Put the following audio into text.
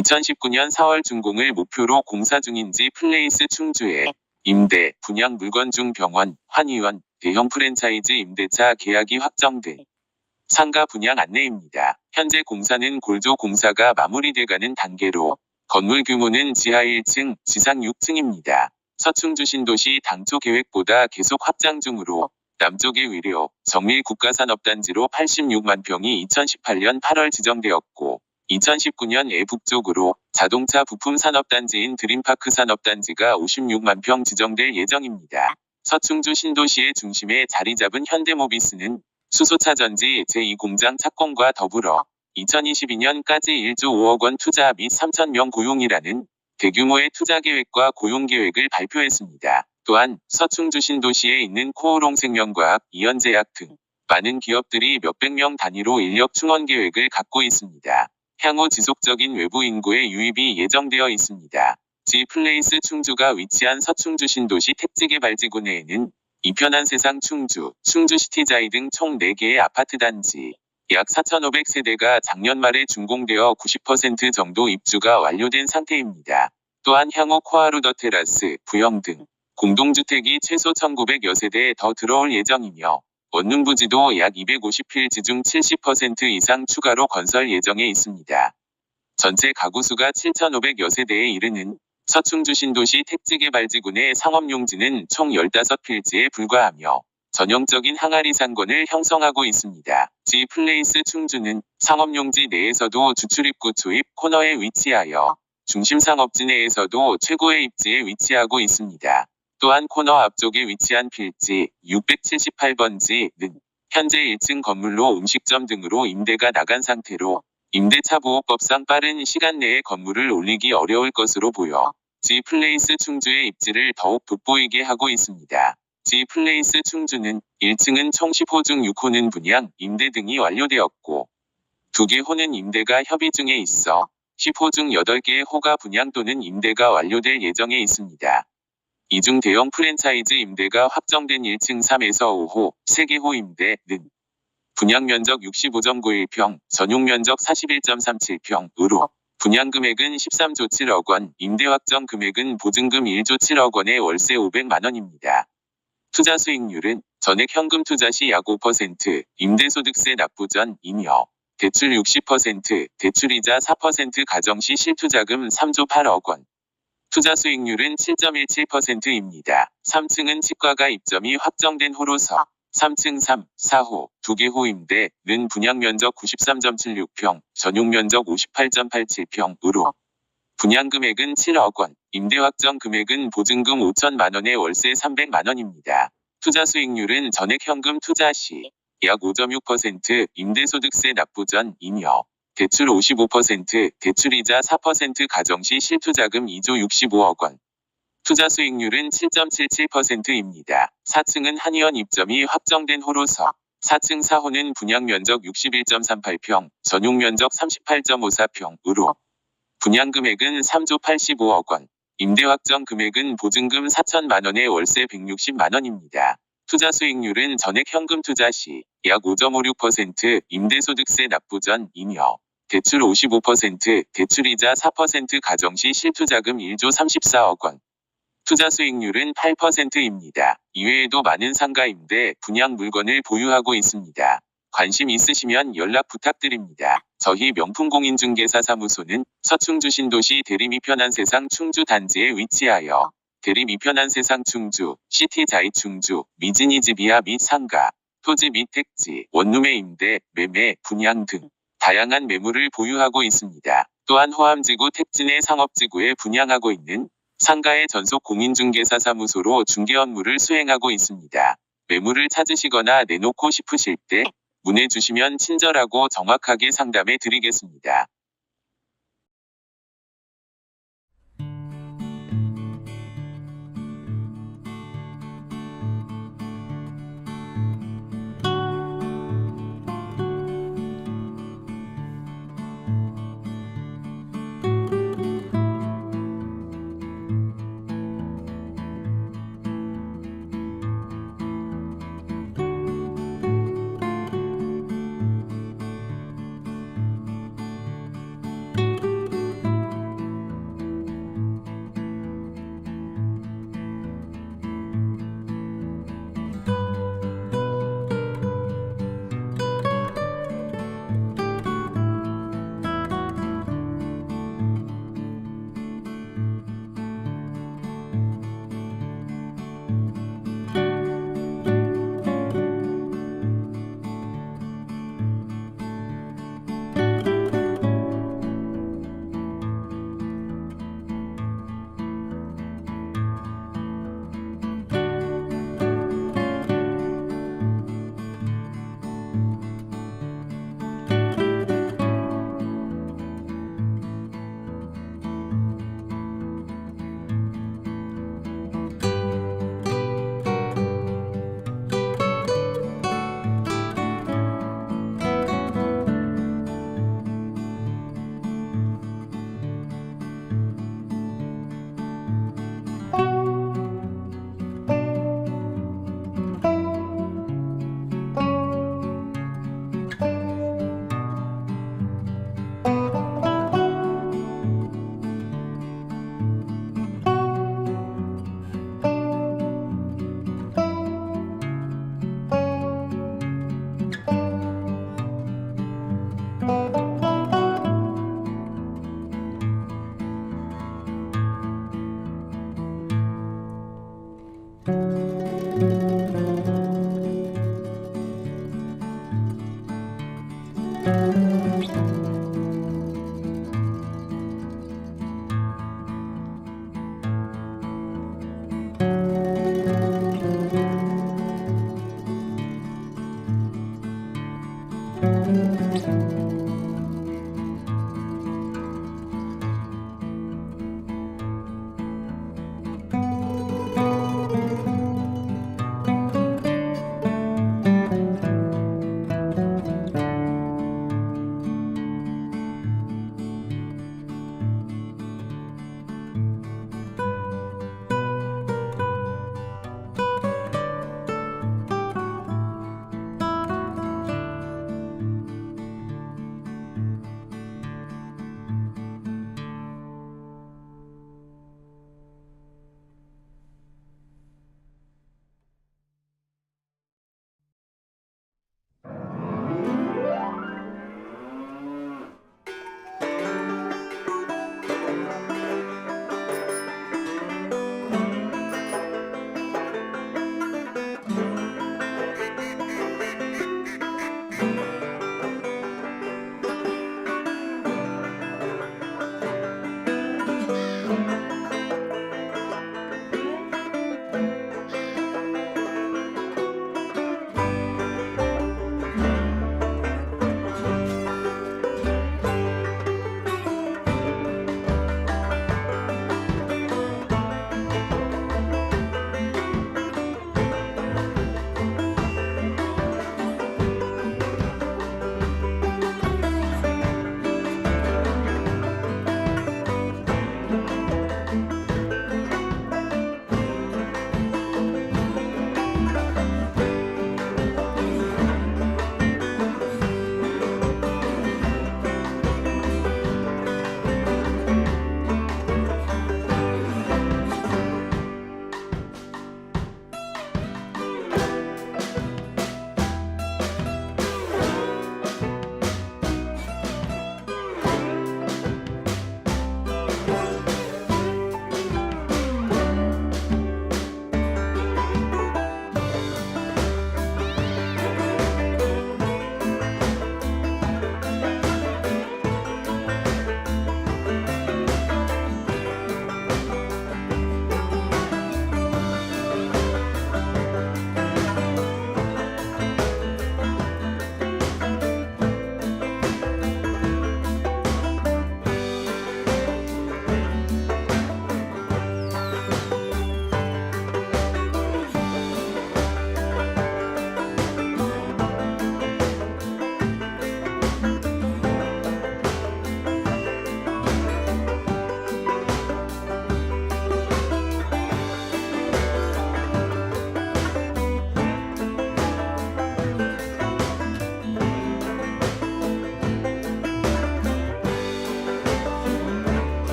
2019년 4월 준공을 목표로 공사 중인지 플레이스 충주에 임대, 분양 물건 중 병원, 한의원, 대형 프랜차이즈 임대차 계약이 확정된 상가 분양 안내입니다. 현재 공사는 골조 공사가 마무리돼가는 단계로 건물 규모는 지하 1층, 지상 6층입니다. 서충주 신도시 당초 계획보다 계속 확장 중으로 남쪽의 위료, 정밀 국가산업단지로 86만 평이 2018년 8월 지정되었고 2019년에 북쪽으로 자동차 부품 산업단지인 드림파크 산업단지가 56만 평 지정될 예정입니다. 서충주 신도시의 중심에 자리 잡은 현대모비스는 수소차 전지 제2공장 착공과 더불어 2022년까지 1조 5억 원 투자 및 3천 명 고용이라는 대규모의 투자 계획과 고용 계획을 발표했습니다. 또한 서충주 신도시에 있는 코오롱 생명과학, 이현제약 등 많은 기업들이 몇백 명 단위로 인력 충원 계획을 갖고 있습니다. 향후 지속적인 외부 인구의 유입이 예정되어 있습니다. G 플레이스 충주가 위치한 서충주 신도시 택지개발지구 내에는 이편한 세상 충주, 충주시티자이 등 총 4개의 아파트 단지, 약 4,500세대가 작년 말에 준공되어 90% 정도 입주가 완료된 상태입니다. 또한 향후 코하루더 테라스, 부영 등 공동주택이 최소 1,900여 세대 더 들어올 예정이며 원룸 부지도 약 250필지 중 70% 이상 추가로 건설 예정에 있습니다. 전체 가구 수가 7,500여 세대에 이르는 서충주 신도시 택지개발지구 내 상업용지는 총 15필지에 불과하며 전형적인 항아리 상권을 형성하고 있습니다. G 플레이스 충주는 상업용지 내에서도 주출입구 초입 코너에 위치하여 중심 상업지 내에서도 최고의 입지에 위치하고 있습니다. 또한 코너 앞쪽에 위치한 필지 678번지는 현재 1층 건물로 음식점 등으로 임대가 나간 상태로 임대차 보호법상 빠른 시간 내에 건물을 올리기 어려울 것으로 보여 G 플레이스 충주의 입지를 더욱 돋보이게 하고 있습니다. G 플레이스 충주는 1층은 총 10호 중 6호는 분양, 임대 등이 완료되었고 2개 호는 임대가 협의 중에 있어 10호 중 8개의 호가 분양 또는 임대가 완료될 예정에 있습니다. 이중 대형 프랜차이즈 임대가 확정된 1층 3에서 5호, 3개 호 임대는 분양 면적 65.91평, 전용 면적 41.37평으로 분양 금액은 13조 7억 원, 임대 확정 금액은 보증금 1조 7억 원에 월세 500만 원입니다. 투자 수익률은 전액 현금 투자 시 약 5%, 임대소득세 납부 전이며 대출 60%, 대출이자 4% 가정 시 실투자금 3조 8억 원. 투자 수익률은 7.17%입니다. 3층은 치과가 입점이 확정된 호로서 3층 3, 4호, 2개 호임대 는 분양 면적 93.76평, 전용 면적 58.87평으로 분양 금액은 7억 원, 임대 확정 금액은 보증금 5천만 원에 월세 300만 원입니다. 투자 수익률은 전액 현금 투자 시 약 5.6%, 임대소득세 납부 전이며 대출 55%, 대출이자 4% 가정 시 실투자금 2조 65억 원. 투자 수익률은 7.77%입니다. 4층은 한의원 입점이 확정된 호로서 4층 4호는 분양 면적 61.38평, 전용 면적 38.54평으로 분양 금액은 3조 85억 원, 임대 확정 금액은 보증금 4천만 원에 월세 160만 원입니다. 투자 수익률은 전액 현금 투자 시 약 5.56%, 임대소득세 납부 전이며 대출 55%, 대출이자 4% 가정 시 실투자금 1조 34억 원. 투자 수익률은 8%입니다. 이외에도 많은 상가 임대, 분양 물건을 보유하고 있습니다. 관심 있으시면 연락 부탁드립니다. 저희 명품공인중개사 사무소는 서충주 신도시 대림이 편한 세상 충주 단지에 위치하여 대림이 편한 세상 충주, 시티자이 충주, 미즈니즈비아 및 상가, 토지 및 택지, 원룸의 임대, 매매, 분양 등 다양한 매물을 보유하고 있습니다. 또한 호암지구 내 상업지구에 분양하고 있는 상가의 전속 공인중개사 사무소로 중개 업무를 수행하고 있습니다. 매물을 찾으시거나 내놓고 싶으실 때 문의 주시면 친절하고 정확하게 상담해 드리겠습니다.